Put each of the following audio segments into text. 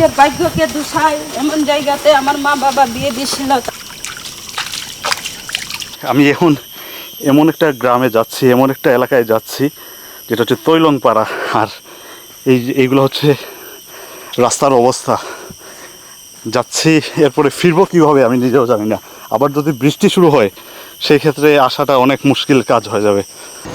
নিজের ভাগ্যকে দোষায় এমন জায়গাতে আমার মা বাবা বিয়ে দিয়েছিল। আমি এখন এমন একটা গ্রামে যাচ্ছি, এমন একটা এলাকায় যাচ্ছি, যেটা হচ্ছে তৈলংপাড়া। আর এই এইগুলো হচ্ছে রাস্তার অবস্থা। যাচ্ছি, এরপরে ফিরবো কীভাবে আমি নিজেও জানি না। আবার যদি বৃষ্টি শুরু হয় সেই ক্ষেত্রে আসাটা অনেক মুশকিল কাজ হয়ে যাবে।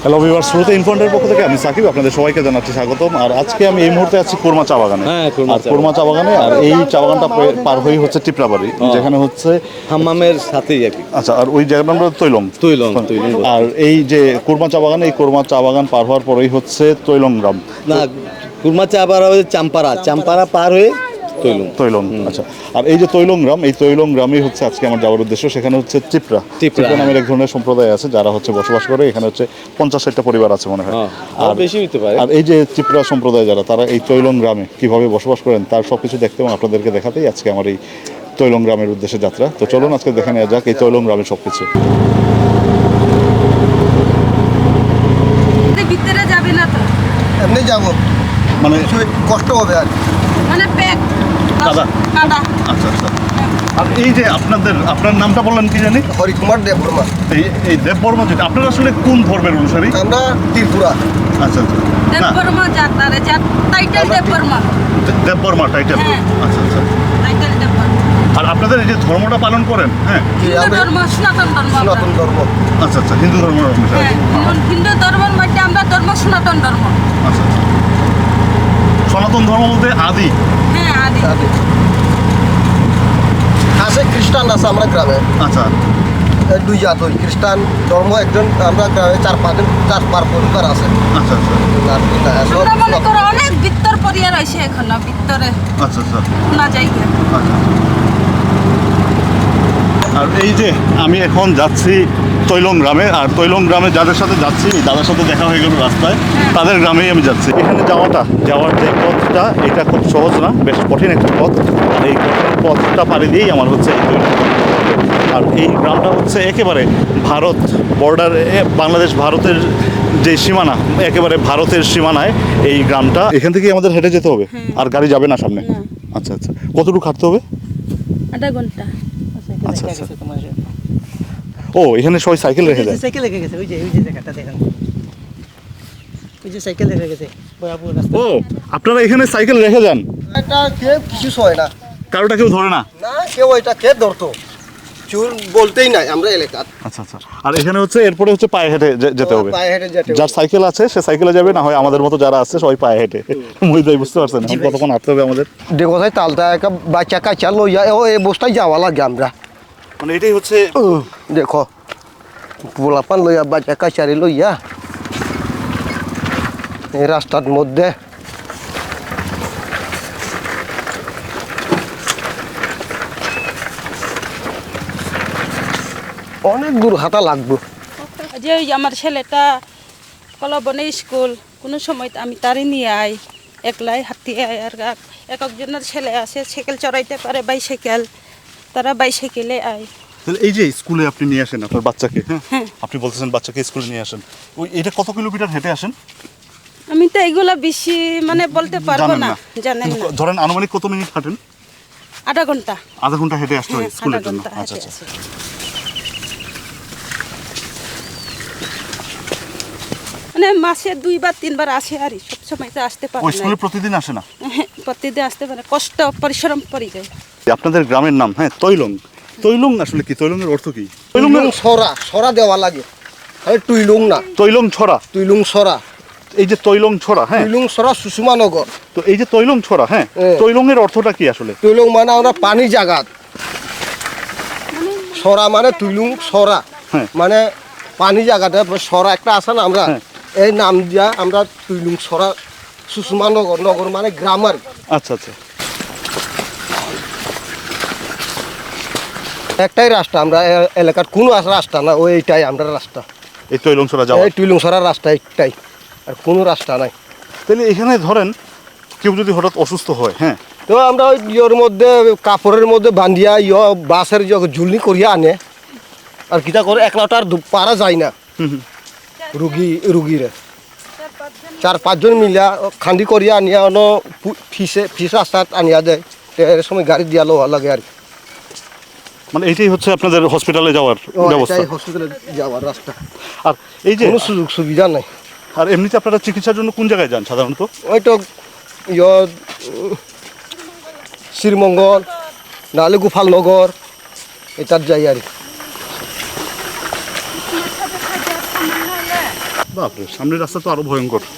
হ্যালো বিভার শুরুতে ইনফন্টের পক্ষ থেকে আমি সাকিব আপনাদের সবাইকে জানাচ্ছি স্বাগতম। আর আজকে আমি এই মুহূর্তে আছি কোরমা চা বাগানে। হ্যাঁ, কোরমা আর কোরমা চা বাগানে আর এই চা বাগানটা পার হয়ে হচ্ছে টিপরাবাড়ি যেখানে হচ্ছে হাম্মামের সাথেই আর কি। আচ্ছা আর ওই জায়গার নাম তৈলং। তৈলং, তৈলং। আর এই যে কোরমা চা বাগান এই কোরমা চা বাগান পার হওয়ার পরেই হচ্ছে তৈলং গ্রাম। না কুরমা চা পার হয়ে চাম্পারা চাম্পারা পার হয়ে তৈলং তৈলং আচ্ছা। আর এই যে তৈলং গ্রাম এই তৈলং গ্রামই হচ্ছে আজকে আমার যাওয়ার উদ্দেশ্য। সেখানে হচ্ছে চিপরা চিপরা। নামের এক ধরনের সম্প্রদায় আছে যারা হচ্ছে বসবাস করে। এখানে হচ্ছে পঞ্চাশ ষাটটা পরিবার আছে মনে হয়। হ্যাঁ, আরও বেশি হতে পারে। আর এই যে চিপরা সম্প্রদায় যারা তারা এই তৈলং গ্রামে কীভাবে বসবাস করেন তার সবকিছু দেখতে এবং আপনাদেরকে দেখাতেই আজকে আমার এই তৈলং গ্রামের উদ্দেশ্যে যাত্রা। তো চলুন আজকে দেখে নেওয়া যাক এই তৈলং গ্রামের সবকিছু। ভিতরে যাবে না তো এমনি যাব। মানে কষ্ট হবে আর কি। মানে প্যাক কাদা। কাদা। আচ্ছা আচ্ছা। আর এই যে আপনাদের আপনার নামটা বললেন কি জানি? হরিকুমার দেববর্মা। এই এই দেববর্মা যেটা আপনারা আসলে কোন ধর্মের অনুসারী? আমরা ত্রিপুরা। আচ্ছা আচ্ছা। না দেববর্মা যাত্রা যা টাইটেল দেববর্মা। দেববর্মা টাইটেল হ্যাঁ। আচ্ছা আচ্ছা। টাইটেল দেববর্মা। আর আপনাদের এই যে ধর্মটা পালন করেন হ্যাঁ? ধর্ম সনাতন ধর্ম সনাতন ধর্ম। আচ্ছা আচ্ছা। হিন্দু হ্যাঁ হিন্দু- হিন্দু ধর্মের মধ্যে আমরা ধর্ম সনাতন ধর্ম। আচ্ছা আচ্ছা। সনাতন ধর্ম বলতে আদি। হ্যাঁ আদি। আছে। আছে খ্রিস্টান আছে আমরা গ্রামে। আচ্ছা। দুই জাত ওই খ্রিস্টান ধর্ম একজন আমরা গ্রামে চার পাঁচজন চার পার পরিবার আছে। আচ্ছা আচ্ছা। অনেক ভিতর পরিবার আছে এখন ভিতরে আচ্ছা আচ্ছা। না যাই আচ্ছা আর এই যে আমি এখন যাচ্ছি তৈলং গ্রামে আর তৈলং গ্রামে যাদের সাথে যাচ্ছি দাদার সাথে দেখা হয়ে গেল রাস্তায় তাদের গ্রামেই আমি যাচ্ছি। এখানে যাওয়াটা যাওয়ার যে পথটা এটা খুব সহজ না বেশ কঠিন একটা পথ। আর এই পথটা পাড়ি দিয়েই আমার হচ্ছে এই। আর এই গ্রামটা হচ্ছে একেবারে ভারত বর্ডার বাংলাদেশ ভারতের যে সীমানা একেবারে ভারতের সীমানায় এই গ্রামটা। এখান থেকে আমাদের হেঁটে যেতে হবে আর গাড়ি যাবে না সামনে। আচ্ছা আচ্ছা। কতটুকু হাঁটতে হবে? আধা ঘণ্টা। আচ্ছা আচ্ছা। ও এখানে সবাই সাইকেল রেখে দেয়? সাইকেল রেখে গেছে ওই যে ওই যে জায়গাটা দেখেন। ওই যে সাইকেল রেখে গেছে ও আপনারা এখানে সাইকেল রেখে যান? এটা কেউ কিছু হয় না। কারোটা কেউ ধরে না? না কেউ এটা কে ধরতো? চুর বলতেই নাই আমরা এলাকার। আচ্ছা আচ্ছা। আর এখানে হচ্ছে এরপরে হচ্ছে পায়ে হেঁটে যেতে হবে। পায়ে হেঁটে যেতে যার সাইকেল আছে সে সাইকেলে যাবে না হয় আমাদের মতো যারা আছে সবাই পায়ে হেঁটে। ভাই বুঝতে পারছেন কতক্ষণ হাঁটতে হবে আমাদের? দেখো তাই তালটা একটা বাচ্চা কাচ্চা লইয়া ও এই বস্তায় যাওয়া লাগে আমরা। মানে এটাই হচ্ছে দেখো পোলাপান লইয়া বাচ্চা কাচারি লইয়া এই রাস্তার মধ্যে অনেক দূর হাঁটা লাগবে। যে ওই আমার ছেলেটা কলবনে স্কুল কোনো সময় আমি তারই নিয়ে আই একলাই হাতি আয় আর এক একজনের ছেলে আছে সাইকেল চড়াইতে পারে বাইসাইকেল। তারা বাইশে বাইসাইকেলে আয়। তাহলে এই যে স্কুলে আপনি নিয়ে আসেন আপনার বাচ্চাকে হ্যাঁ? আপনি বলতেছেন বাচ্চাকে স্কুলে নিয়ে আসেন। ওই এটা কত কিলোমিটার হেঁটে আসেন? আমি তো এগুলা বেশি মানে বলতে পারব না জানেন না। ধরেন আনুমানিক কত মিনিট হাঁটেন? আধা ঘণ্টা। আধা ঘণ্টা হেঁটে আসতে হয় হ্যাঁ, স্কুলের জন্য। আচ্ছা আচ্ছা। মানে মাসে দুইবার তিনবার আসে আর সব সময় তো আসতে পারে না। স্কুলে প্রতিদিন আসে না? হ্যাঁ, প্রতিদিন আসতে পারে কষ্ট পরিশ্রম পড়ে যায়। আপনাদের গ্রামের নাম হ্যাঁ তৈলং। তৈলং আসলে কি? তৈলংয়ের অর্থ কি? তুইলুং সরা সরা দেওয়া লাগে। এই টুইলুং না। তৈলং ছড়া। টুইলুং সরা। এই যে তৈলং ছড়া হ্যাঁ। টুইলুং সরা সুষমানগর তো এই যে তৈলং ছড়া হ্যাঁ। তৈলং এর অর্থটা কি আসলে? টুইলুং মানে আমরা পানি জাগাত। সরা মানে টুইলুং সরা। হ্যাঁ। মানে পানি জায়গাটা সরা একটা আছে না আমরা? হ্যাঁ। এই নাম দিয়া আমরা টুইলুং সরা সুষমা নগর। নগর মানে গ্রামার আচ্ছা আচ্ছা। একটাই রাস্তা আমরা এলাকার কোনো রাস্তা না ওইটাই আমরা রাস্তা এই তৈলং ছড়া যাওয়া। এই টুইলুং সরার রাস্তা একটাই আর কোনো রাস্তা নাই। তাহলে এখানে ধরেন কেউ যদি হঠাৎ অসুস্থ হয় হ্যাঁ? তো আমরা ওই ইয়ের মধ্যে কাপড়ের মধ্যে বান্ধিয়া ইয় বাসের ঝুলনি করিয়া আনে আর কিতা করে একলাটা আর পারা যায় না। রুগী রুগীরে। চার পাঁচজন মিলিয়া খান্দি করিয়া আনিয়া অন ফিসে ফিস রাস্তাত আনিয়া দেয়। সময় গাড়ি দিয়া লওয়া লাগে আর কি। মানে এইটাই হচ্ছে আপনাদের হসপিটালে যাওয়ার ব্যবস্থা। হসপিটালে যাওয়ার রাস্তা। আর এই যে কোনো সুযোগ সুবিধা নাই। আর এমনিতে আপনারা চিকিৎসার জন্য কোন জায়গায় যান সাধারণত? ওই তো ইয় শ্রীমঙ্গল নাহলে গোপালনগর এটার যাই আর কি। বাপরে সামনের রাস্তা তো আরও ভয়ঙ্কর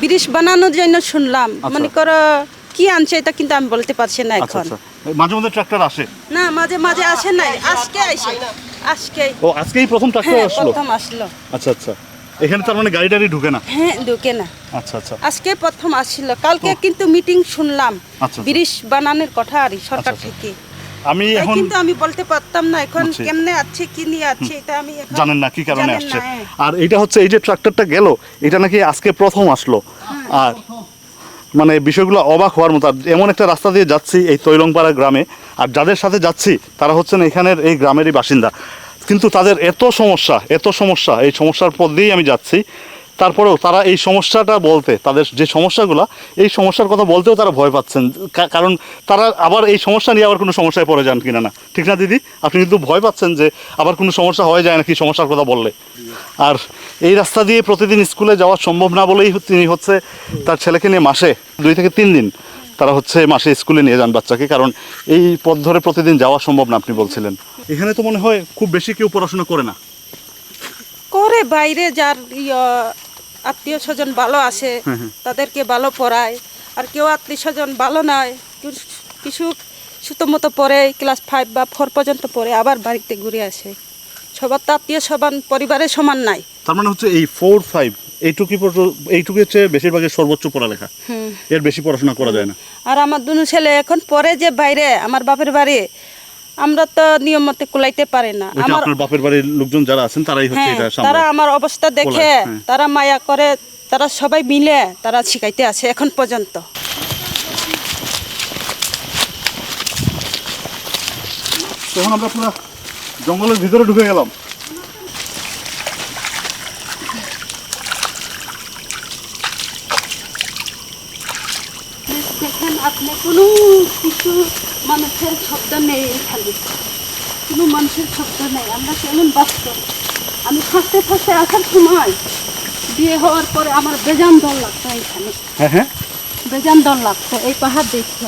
ব্রিজ বানানোর জন্য শুনলাম। মনে করো কি আনছে এটা কিন্তু আমি বলতে পারছি না আচ্ছা এখন। আচ্ছা। মাঝে মধ্যে ট্রাক্টর আসে। না মাঝে মাঝে আসে নাই। আজকে আইসে আজকে। ও আজকেই প্রথম ট্রাক্টর হ্যাঁ আসলো? প্রথম আসলো। আচ্ছা আচ্ছা। এখানে তার মানে গাড়ি টাড়ি ঢুকে না? হ্যাঁ ঢুকে না। আচ্ছা আচ্ছা। আজকে প্রথম আসছিল কালকে কিন্তু মিটিং শুনলাম। আচ্ছা। ব্রিজ বানানোর কথা আর সরকার আচ্ছা, আচ্ছা। থেকে। আমি এখন কিন্তু আমি বলতে পারতাম না এখন কেমনে আছে কি নিয়ে আছে এটা আমি জানেন না কি কারণে আসছে। হ্যাঁ। আর এটা হচ্ছে এই যে ট্রাক্টরটা গেল এটা নাকি আজকে প্রথম আসলো? আর মানে বিষয়গুলো অবাক হওয়ার মতো। এমন একটা রাস্তা দিয়ে যাচ্ছি এই তৈলংপাড়া গ্রামে, আর যাদের সাথে যাচ্ছি, তারা হচ্ছেন এখানের এই গ্রামেরই বাসিন্দা। কিন্তু তাদের এত সমস্যা এত সমস্যা, এই সমস্যার পর দিয়েই আমি যাচ্ছি। তারপরেও তারা এই সমস্যাটা বলতে, তাদের যে সমস্যাগুলো, এই সমস্যার কথা বলতেও তারা ভয় পাচ্ছেন। কারণ তারা আবার এই সমস্যা নিয়ে আবার কোনো সমস্যায় পড়ে যান কিনা না। ঠিক না, দিদি? আপনি কিন্তু ভয় পাচ্ছেন যে আবার কোনো সমস্যা হয়ে যায় নাকি সমস্যার কথা বললে। আর এই রাস্তা দিয়ে প্রতিদিন স্কুলে যাওয়া সম্ভব না বলেই তিনি হচ্ছে তার ছেলেকে নিয়ে মাসে দুই থেকে তিন দিন তারা হচ্ছে মাসে স্কুলে নিয়ে যান বাচ্চাকে, কারণ এই পথ ধরে প্রতিদিন যাওয়া সম্ভব না আপনি বলছিলেন। এখানে তো মনে হয় খুব বেশি কেউ পড়াশোনা করে না। করে বাইরে যার আত্মীয় স্বজন ভালো আসে তাদেরকে ভালো পড়ায়। আর কেউ আত্মীয় স্বজন ভালো নয় কিছু- সুতো মতো পড়ে ক্লাস ফাইভ বা ফোর পর্যন্ত পড়ে আবার বাড়িতে ঘুরে আসে। সবার তো আত্মীয় সবান পরিবারের সমান নাই। তার মানে হচ্ছে এই ফোর ফাইভ এইটুকুই পর্য- এইটুকু হচ্ছে বেশিরভাগের সর্বোচ্চ পড়ালেখা। এর বেশি পড়াশোনা করা যায় না। আর আমার দুনু ছেলে এখন পরে যে বাইরে আমার বাপের বাড়ি আমরা তো নিয়ম মতে কুলাইতে পারি না। আমার বাপের বাড়ির লোকজন যারা আছেন তারাই হচ্ছে হ্যাঁ এটা তারা আমার অবস্থা দেখে হ্যাঁ। তারা মায়া করে তারা সবাই মিলে তারা শিখাইতে আছে এখন পর্যন্ত। তখন আমরা পুরো জঙ্গলের ভিতরে ঢুকে গেলাম। আপনি কোনো কিছু মানুষের শব্দ নেই খালি। কোনো মানুষের শব্দ নেই আমরা কেমন বাস্তব আমি ফাঁসতে ফার্স্টে আসার সময় বিয়ে হওয়ার পরে আমার বেজান দল লাগতো এখানে হ্যাঁ হ্যাঁ। বেজান দল লাগতো এই পাহাড় দেখতে।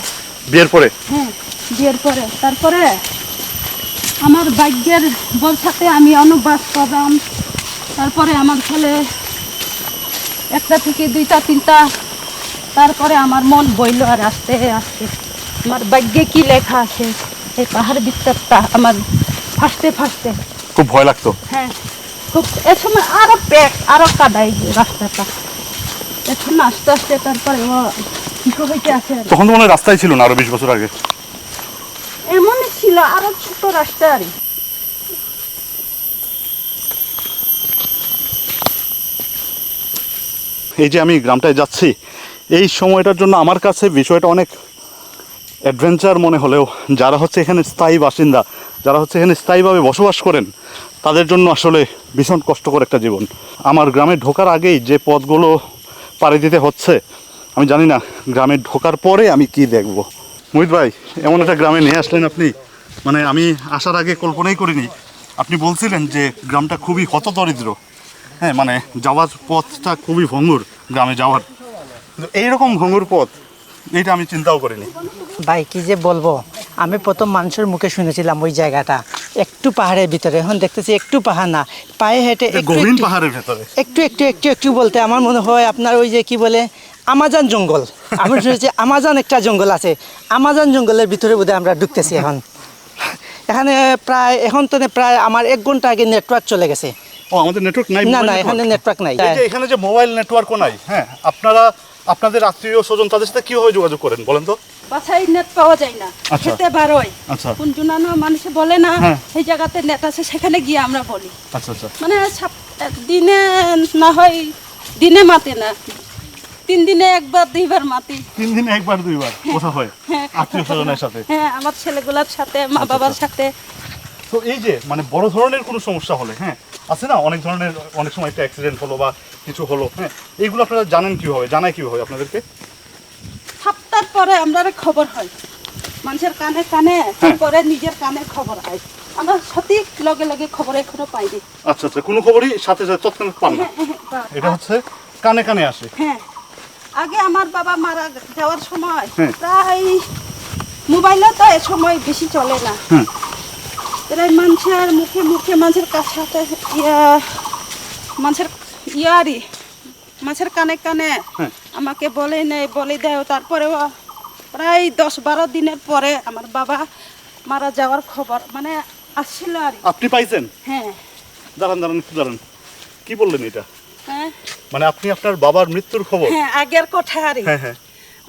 বিয়ের পরে? হ্যাঁ বিয়ের পরে। তারপরে আমার ভাগ্যের বলসাতে আমি অনুবাস করলাম। তারপরে আমার ছেলে একটা থেকে দুইটা তিনটা তারপরে আমার মন বইল আর আস্তে আস্তে। আমার ভাগ্যে কি লেখা আছে? এই পাহাড় বিস্তারটা আমার ফার্স্টে ফার্স্টে খুব ভয় লাগতো। হ্যাঁ খুব এ সময় আরও প্যাক আরও কাদাই রাস্তাটা। এখন আস্তে আস্তে তারপরে ও হইতে আছে তখন তো মনে রাস্তাই ছিল না আরও বিশ বছর আগে। এমনই ছিল আরও ছোট রাস্তা আর এই যে আমি গ্রামটায় যাচ্ছি এই সময়টার জন্য আমার কাছে বিষয়টা অনেক অ্যাডভেঞ্চার মনে হলেও যারা হচ্ছে এখানে স্থায়ী বাসিন্দা, যারা হচ্ছে এখানে স্থায়ীভাবে বসবাস করেন, তাদের জন্য আসলে ভীষণ কষ্টকর একটা জীবন। আমার গ্রামে ঢোকার আগেই যে পথগুলো পাড়ি দিতে হচ্ছে, আমি জানি না গ্রামে ঢোকার পরে আমি কি দেখব। মোহিত ভাই, এমন একটা গ্রামে নিয়ে আসলেন আপনি? মানে আমি আসার আগে কল্পনাই করিনি। আপনি বলছিলেন যে গ্রামটা খুবই হতদরিদ্র। হ্যাঁ মানে যাওয়ার পথটা খুবই ভঙ্গুর গ্রামে যাওয়ার। এইরকম ভঙ্গুর পথ এইটা আমি চিন্তাও করিনি। ভাই কি যে বলব? আমি প্রথম মানুষের মুখে শুনেছিলাম ওই জায়গাটা। একটু পাহাড়ের ভিতরে এখন দেখতেছি একটু পাহাড় না। পায়ে হেঁটে এটা পাহাড়ের ভেতরে। একটু একটু একটু একটু বলতে আমার মনে হয় আপনার ওই যে কি বলে আমাজন জঙ্গল। আমি শুনেছি আমাজন একটা জঙ্গল আছে। আমাজন জঙ্গলের ভিতরে বোধহয় আমরা ঢুকতেছি এখন। এখানে প্রায় এখন তো প্রায় আমার এক ঘণ্টা আগে নেটওয়ার্ক চলে গেছে। ও আমাদের নেটওয়ার্ক নাই না না এখানে নেটওয়ার্ক নাই। এই যে এখানে যে মোবাইল নেটওয়ার্কও নাই হ্যাঁ আপনারা আপনাদের আত্মীয় স্বজন তাদের সাথে কীভাবে যোগাযোগ করেন বলেন তো? বাসায় নেট পাওয়া যায় না। আচ্ছা। খেতে বারোয়। আচ্ছা। কোন জুনানো মানুষে বলে না হ্যাঁ। সেই জায়গাতে নেট আছে সেখানে গিয়ে আমরা বলি। আচ্ছা আচ্ছা। মানে দিনে না হয় দিনে মাতে না। তিন দিনে একবার দুইবার মাতি। তিন দিনে একবার দুইবার কথা হয় আত্মীয় স্বজনের সাথে। হ্যাঁ আমার ছেলেগুলোর সাথে মা বাবার সাথে। তো এই যে মানে বড় ধরনের কোনো সমস্যা হলে হ্যাঁ আছে না? অনেক ধরনের অনেক সময় একটা অ্যাক্সিডেন্ট হলো বা কিছু হলো হ্যাঁ? এইগুলো আপনারা জানেন কীভাবে? জানায় কীভাবে আপনাদেরকে? সপ্তাহ পরে আমরা খবর হয়। মানুষের কানে কানে পরে নিজের কানে খবর হয়। আমরা সঠিক লগে লগে খবর এখনও পাইনি। আচ্ছা আচ্ছা কোনো খবরই সাথে সাথে তৎক্ষণাৎ পান না? এটা হচ্ছে কানে কানে আসে। হ্যাঁ। আগে আমার বাবা মারা যাওয়ার সময় হ্যাঁ। প্রায় মোবাইলও তো এ সময় বেশি চলে না। প্রায় মানুষের মুখে মুখে মানুষের কাছে ইয়া মানুষের ইয়ারি মাছের কানে কানে হ্যাঁ। আমাকে বলে নেই বলে দেয়। তারপরেও প্রায় দশ বারো দিনের পরে আমার বাবা মারা যাওয়ার খবর মানে আসছিল আর। আপনি পাইছেন? হ্যাঁ। দাঁড়ান দাঁড়ান দাঁড়ান। কি বললেন এটা? হ্যাঁ। মানে আপনি আপনার বাবার মৃত্যুর খবর? হ্যাঁ আগের কথা আর। হ্যাঁ হ্যাঁ।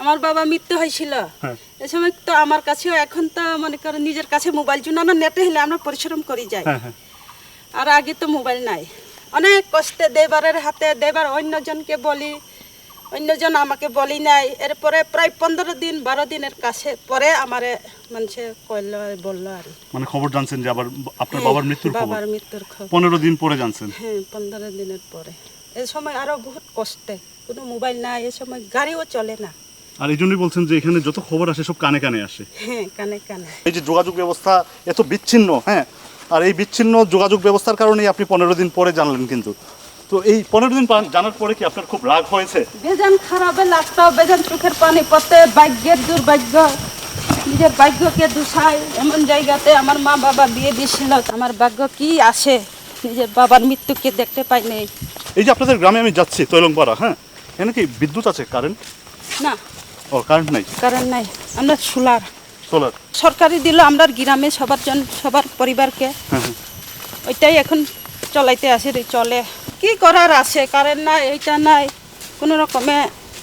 আমার বাবা মৃত্যু হয়েছিল। হ্যাঁ। এ সময় তো আমার কাছেও এখন তো মনে করো নিজের কাছে মোবাইল জন্য নেটে হলে আমরা পরিশ্রম করি যাই। হ্যাঁ হ্যাঁ। আর আগে তো মোবাইল নাই। অনেক কষ্টে দেবারের হাতে দেবার অন্যজনকে বলি অন্যজন আমাকে বলি নাই। এরপরে প্রায় পনেরো দিন বারো দিনের কাছে পরে আমারে মানুষে কইল বলল আর মানে খবর জানছেন যে আবার আপনার বাবার মৃত্যুর খবর। বাবার মৃত্যুর খবর। পনেরো দিন পরে জানছেন। হ্যাঁ পনেরো দিনের পরে। এ সময় আরও বহুত কষ্টে। কোনো মোবাইল নাই এ সময় গাড়িও চলে না। আর এই জন্যই বলছেন যে এখানে যত খবর আসে সব কানে কানে আসে। হ্যাঁ কানে কানে। এই যে যোগাযোগ ব্যবস্থা এত বিচ্ছিন্ন হ্যাঁ? আর এই বিচ্ছিন্ন যোগাযোগ ব্যবস্থার কারণেই আপনি পনেরো দিন পরে জানলেন কিন্তু। তো এই পনেরো দিন জানার পরে কি আপনার খুব রাগ হয়েছে? বেজান খারাপে লাগতো বেজান চোখের পানি পড়তে ভাগ্যের দুর্ভাগ্য। নিজের ভাগ্যকে দুষাই এমন জায়গাতে আমার মা বাবা বিয়ে দিয়েছিল আমার ভাগ্য কি আসে? নিজের বাবার মৃত্যুকে দেখতে পাই নাই। এই যে আপনাদের গ্রামে আমি যাচ্ছি তৈলংপাড়া হ্যাঁ? এখানে কি বিদ্যুৎ আছে কারেন্ট? না। ও কারেন্ট নাই? কারণ নাই। আমরা সোলার সোলার সরকারি দিল আমরা গ্রামে সবার জন সবার পরিবারকে। হ্যাঁ হ্যাঁ। ওইটাই এখন চলাইতে আসে রে, চলে। কি করার আছে? কারেন্ট নাই এইটা নাই। কোনো রকমে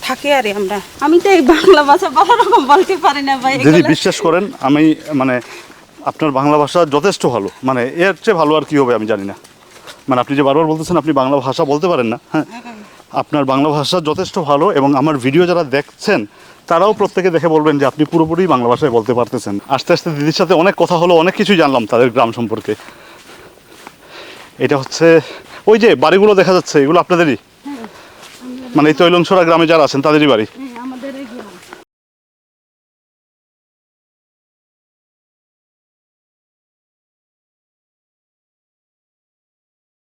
থাকি আর আমরা। আমি তো এই বাংলা ভাষা ভালো রকম বলতে পারি না ভাই যদি বিশ্বাস করেন আমি মানে আপনার বাংলা ভাষা যথেষ্ট ভালো। মানে এর চেয়ে ভালো আর কি হবে আমি জানি না। মানে আপনি যে বারবার বলতেছেন আপনি বাংলা ভাষা বলতে পারেন না হ্যাঁ। আপনার বাংলা ভাষা যথেষ্ট ভালো এবং আমার ভিডিও যারা দেখছেন, তারাও প্রত্যেকে দেখে বলবেন যে আপনি পুরোপুরি বাংলা ভাষায় বলতে পারতেছেন। আস্তে আস্তে দিদির সাথে অনেক কথা হলো, অনেক কিছুই জানলাম তাদের গ্রাম সম্পর্কে। এটা হচ্ছে ওই যে বাড়িগুলো দেখা যাচ্ছে, এগুলো আপনাদেরই? মানে এই তৈলংসরা গ্রামে যারা আছেন, তাদেরই বাড়ি?